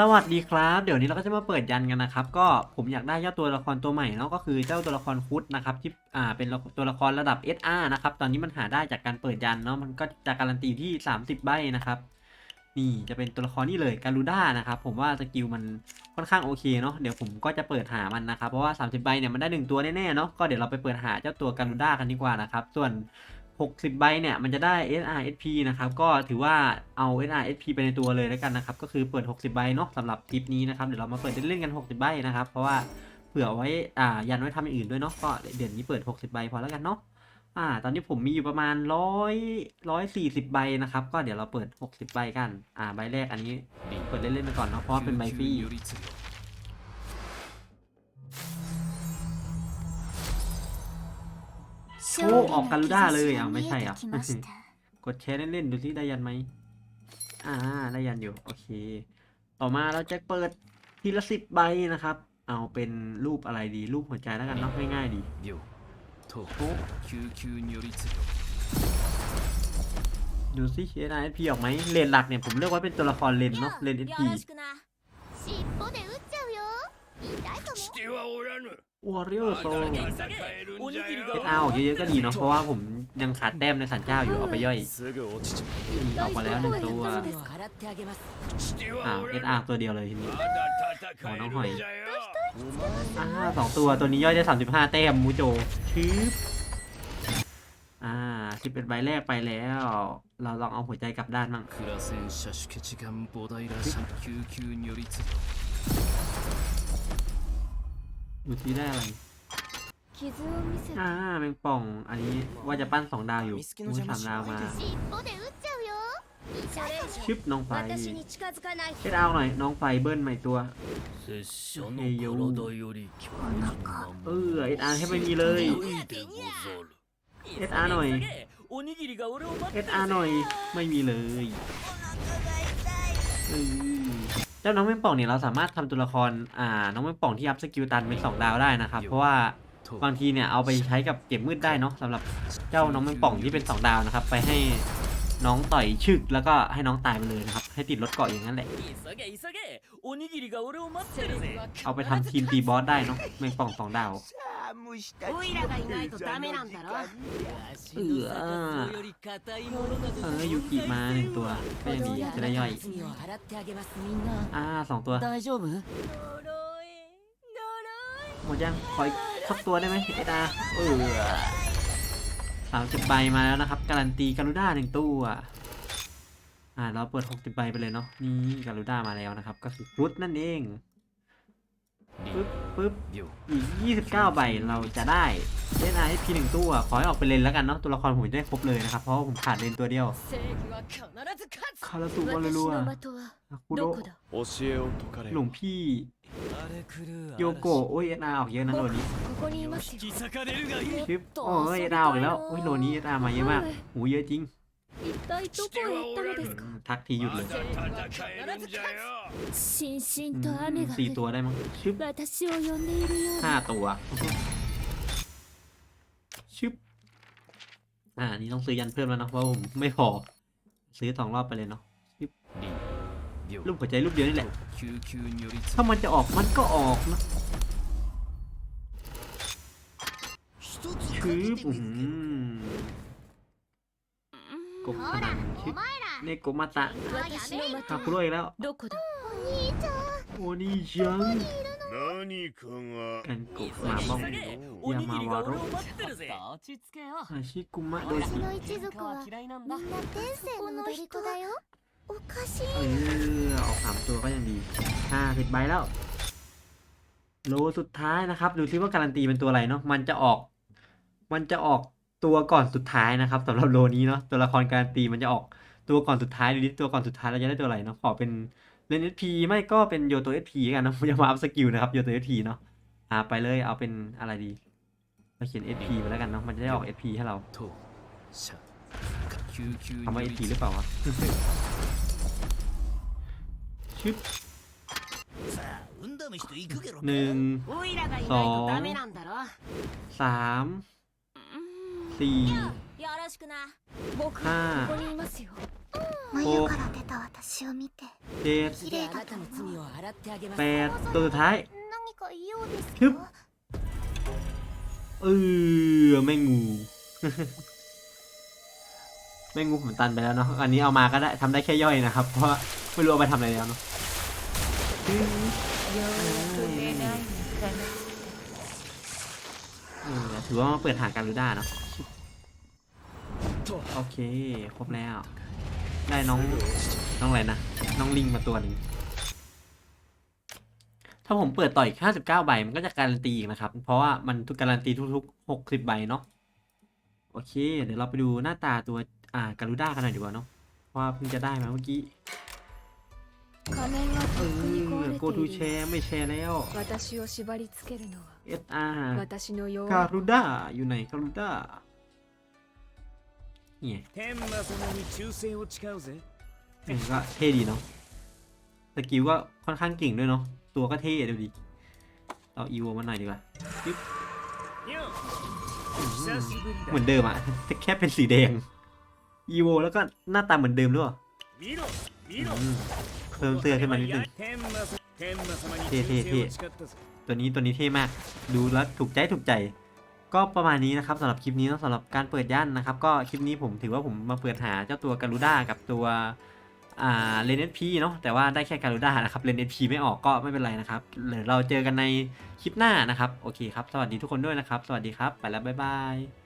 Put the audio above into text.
สวัสดีครับ เดี๋ยวนี้เราก็จะมาเปิดยันกันนะครับ ก็ผมอยากได้เจ้าตัวละครตัวใหม่เนาะก็คือเจ้าตัวละครคุดนะครับที่อ่าเป็นตัวละครระดับ SR นะครับตอนนี้มันหาได้จากการเปิดยันเนาะมันก็จะการันตีที่ 30 ใบนะครับนี่จะเป็นตัวละครนี่เลยการูด้านะครับผมว่าสกิลมันค่อนข้างโอเคเนาะเดี๋ยวผมก็จะเปิดหามันนะครับเพราะว่า 30 ใบเนี่ยมันได้หนึ่งตัวแน่ๆเนาะก็เดี๋ยวเราไปเปิดหาเจ้าตัวการูด้ากันดีกว่านะครับส่วน 60ใบเนี่ยมันจะได้ SRSP นะครับก็ถือว่าเอา SRSP ไปในตัวเลยแล้วกันนะครับก็คือเปิด 60ใบเนาะสำหรับคลิปนี้นะครับเดี๋ยวเรามาเปิดเล่นๆกัน 60ใบนะครับเพราะว่าเผื่อไว้อ่ายันไว้ทำอย่างอื่นด้วยเนาะก็เดี๋ยวนี้เปิด 60ใบพอแล้วกันเนาะอ่า ตอนนี้ผมมีอยู่ประมาณ100 140ใบนะครับ ก็เดี๋ยวเราเปิด60ใบกัน อ่า ใบแรกอันนี้เปิดเล่นๆไปก่อนเนาะเพราะเป็นใบฟรี โอ้ออกการูด้าเลยอะไม่ใช่อะกดแชร์เล่นๆดูซิได้ยันไหมอ่าได้ยันอยู่โอเค ต่อมาเราจะเปิดทีละสิบใบนะครับ เอาเป็นรูปอะไรดีรูปหัวใจแล้วกันเนาะง่ายๆดีดูซิเชนไอพีออกไหมเลนหลักเนี่ยผมเรียกว่าเป็นตัวละครเลนเนาะเลนเอสพี 撃っちゃうよ痛いかもしてはおらぬ วอริโอโซ まだ戦えるんじゃ เอ よ สอาออกเยอะๆก็ดีเนาะเพราะว่าผมยังขาดแต้มในสันเจ้าอยู่เอาไปย่อย すぐ落ちち นี่ออกมาแล้วหนึ่งตัว まうして อ่า はお เอ ら ส ぬ อาตัวเดียวเลยทีนี้ まだ戦えるんじゃよ อ่าสองตัวตัวนี้ย่อยได้สามสิบห้าแต้มมูโจชืบอ่าสิบเป็นใบแรกไปแล้ว เราลองเอาหัวใจกลับด้านมั่ง クラセン射手ケチガンボダイラシャ救急によりつ ดูที่ได้อะไรอ่าแมงป่อง อันนี้ว่าจะปั้นสองดาวอยู่มูสามดาวมาชิปน้องไฟเช็ดเอาหน่อย น้องไฟเบิ้ลใหม่ตัวเอยูเออเอ็ดอาร์แค่ไม่มีเลยเอ็อาร์หน่อยเอ็อาร์หน่อยไม่มีเลยเออ จ้าน้องแมงป่องเนี่ยเราสามารถทำตัวละครอ่าน้องแมงป่องที่อัพสกิลตันเป็นสองดาวได้นะครับเพราะว่าบางทีเนี่ยเอาไปใช้กับเก็บมืดได้เนาะสำหรับเจ้าน้องแมงป่องที่เป็นสองดาวนะครับไปให้ น้องต่อยชึกแล้วก็ให้น้องตายไปเลยนะครับ ให้ติดรถเกาะอย่างนั้นแหละ เอาไปทำทีมตีบอสได้เนาะแมงป่องสองดาวเออเออยูกิมาหนึ่งตัวก็ยังดีจะได้ย่อย อ่าสองตัวหมดยังขออีกสักตัวได้ไหมเอตาเออ สามสิบใบมาแล้วนะครับ การันตีการูด้าหนึ่งตู้อ่าเราเปิดหกสิบใบไปเลยเนาะนี่การูด้ามาแล้วนะครับ ก็คือรุดนั่นเอง ปึ๊บปึ๊บอีก 29 ใบเราจะได้เล่นไอพีหนึ่งตัวขอให้ออกไปเลนแล้วกันเนาะตัวละครผมจะได้ครบเลยนะครับ เพราะผมขาดเลนตัวเดียวคาราตูบอลลัวคุโรหลวงพี่โยโกโอ้ยเอ็นอาออกเยอะนะโลนี้ชิปโอ้ยเอ็นอาออกแล้วโอ้ยโลนี้เอ็นอามาเยอะมากหูเยอะจริง 一体どこへ行ったのですか ทักทีหยุดเลย まだ戦えるんじゃよしんしん อื と ม 雨が降 สี่ り ตัวได้มั้งชิป 私を呼んでいるよう ห้า だ ตัวชิปอ่า นี่ต้องซื้อยันเพิ่มแล้วเนาะเพราะว่าผมไม่พอ ซื้อสองรอบไปเลยเนาะ 秒 รูปหัวใจรูปเดียวนี่แหละ 救急によりつ ถ้ามันจะออกมันก็ออกนะคืออืม กบพนันชิปเนโกมาตะ 私の คา 的 คุโร่อีกแล้ว どこだ โอ้นี่ยัง 何かが กันกบหมาบ้อง おにぎりが俺を待ってるぜ落ち着けよ อาชิกุมะโดชิ の一族は嫌いなんみんな天性の踊り子だよおかしい เออออกสามตัวก็ยังดีห้าสิบใบแล้ว โลสุดท้ายนะครับ ดูซิว่าการันตีเป็นตัวอะไรเนาะ มันจะออก มันจะออก ตัวก่อนสุดท้ายนะครับสำหรับโลนี้เนาะตัวละครการตีมันจะออกตัวก่อนสุดท้ายดูดิตัวก่อนสุดท้ายเราจะได้ตัวอะไรเนาะขอเป็นเลนเอสพีไม่ก็เป็นโยตัวเอสพีกันนะจะมาอัพสกิลนะครับโยตัวเอสพีเนาะอ่าไปเลยเอาเป็นอะไรดีเราเขียนเอสพีไปแล้วกันเนาะมันจะได้ออกเอสพีให้เราทำไมเอสพีหรือเปล่าวะชึบหนึ่งสองสาม สี่ห้าหกเจ็ดแปดตัวสุดท้ายฮึบเออแม่งู แม่งูผมตันไปแล้วเนาะอันนี้เอามาก็ได้ทำได้แค่ย่อยนะครับ เพราะไม่รู้เอาไปทำอะไรแล้วเนาะ เออถือว่ามาเปิดหาการูด้าเนาะโอเค ครบแล้ว ได้น้อง น้องอะไรนะ น้องลิงมาตัวหนึ่งถ้าผมเปิดต่ออีก 59 ใบ มันก็จะการันตีอีกนะครับ เพราะว่ามันทุกการันตีทุกๆ 60 ใบเนาะ โอเค เดี๋ยวเราไปดูหน้าตาตัว อ่าการูด้ากันหน่อยดีกว่าเนาะเพราะว่าเพิ่งจะได้มาเมื่อกี้ 仮面が เอ とっくに อ 壊れ โกทู て แช いる ร์ไม่แชร์แล้ว 私を縛り付けるのは SR 私の弱 การูด้าอยู่ไหนการูด้าเนี่ย 天魔様に忠誠を誓うぜ นี่ก็เท่ดีเนาะสกิลก็ค่อนข้างเก่งด้วยเนาะ ตัวก็เท่ดูดิเราอีโวมาหน่อยดีกว่าปึ๊บ よ久しぶり เหมือน だ เดิมอะแต่แค่เป็นสีแดง อีโวแล้วก็หน้าตาเหมือนเดิมด้วย 見ろ見ろ อืม เพิ่มเสื้อขึ้นมานิดนึงเท่เท่เท่ตัวนี้ตัวนี้เท่มาก ดูแล้วถูกใจถูกใจ ก็ประมาณนี้นะครับสำหรับคลิปนี้นะสำหรับการเปิดย่านนะครับ ก็คลิปนี้ผมถือว่าผมมาเปิดหาเจ้าตัวการูด้ากับตัวอ่เลนเอสพีเนาะแต่ว่าได้แค่การูด้านะครับเลนเอสพีไม่ออกก็ไม่เป็นไรนะครับเดี๋ยวเราเจอกันในคลิปหน้านะครับ โอเคครับ สวัสดีทุกคนด้วยนะครับ สวัสดีครับ ไปแล้วบ๊ายบาย